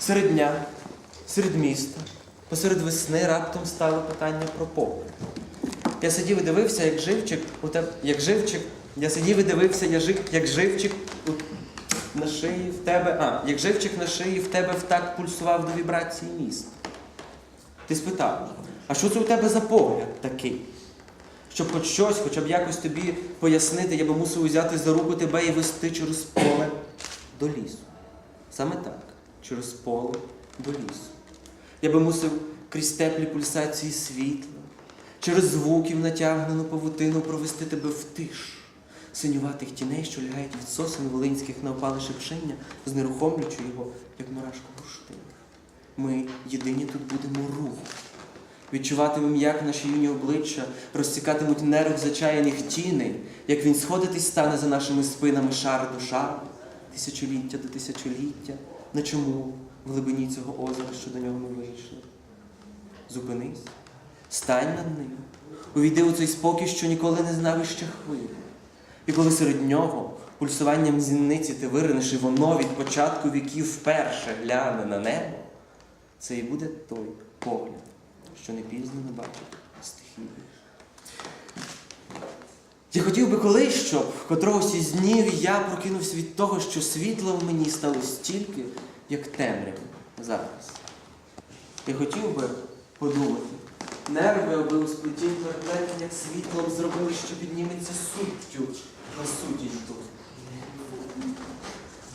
Серед дня, серед міста, посеред весни раптом стало питання про погляд. Я сидів і дивився, як живчик, у тебе, як живчик, я сидів і дивився, я жив, як живчик у, на шиї в тебе, а, як живчик на шиї в тебе в такт пульсував до вібрації міста. Ти спитав, а що це у тебе за погляд такий? Щоб хоч щось, хоча б якось тобі пояснити, я би мусив взяти за руку тебе і вести через поле до лісу. Саме так, через поле до лісу. Я би мусив крізь теплі пульсації світла, через звуків натягнену павутину провести тебе в тиш, синюватих тіней, що лягають від сосен волинських на опале шепшення, знерухомлюючи його, як мурашку бурштину. Ми єдині тут будемо руху. Відчуватимем, як наші юні обличчя розсікатимуть нерв зачаяних тіней, як він сходитись стане за нашими спинами шар до шару, тисячоліття до тисячоліття. На чому в глибині цього озера, що до нього ми вийшли? Зупинись, стань над ним, увійди у цей спокій, що ніколи не знав іще хвилі. І коли серед нього пульсуванням зіниці ти виринеш, і воно від початку віків вперше гляне на небо, це і буде той погляд, що не пізно не бачить стихії. Я хотів би колись, щоб котрогось із днів я прокинувся від того, що світло в мені стало стільки, як темрява зараз. Я хотів би подумати, нерви аби у сплетінь переплетення світлом зробили, що підніметься суттю на сутіньку.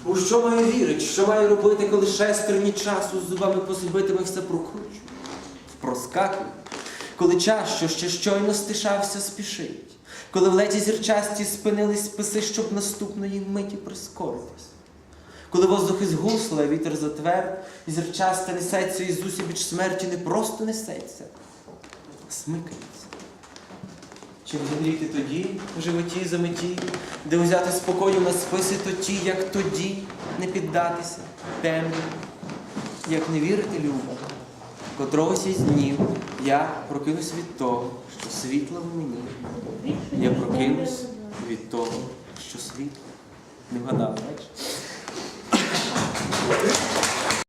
У що маю вірити, що маю робити, коли шестерні часу з зубами все прокручую? Проскакую, коли час, що ще щойно стишався, спішить, коли в леті зірчасті спинились списи, щоб наступної миті прискоритись. Коли воздух із гусла, вітер затвер, і зірчасте несеться і зусібіч смерті не просто несеться, а смикається. Чим зігріти тоді в животі заметі, де узяти спокою на списи то ті, як тоді не піддатися темряві, як не вірити любов, котрогось із днів я прокинусь від того, що світло в мені. Я прокинусь від того, що світло. Не вгадав, бачиш?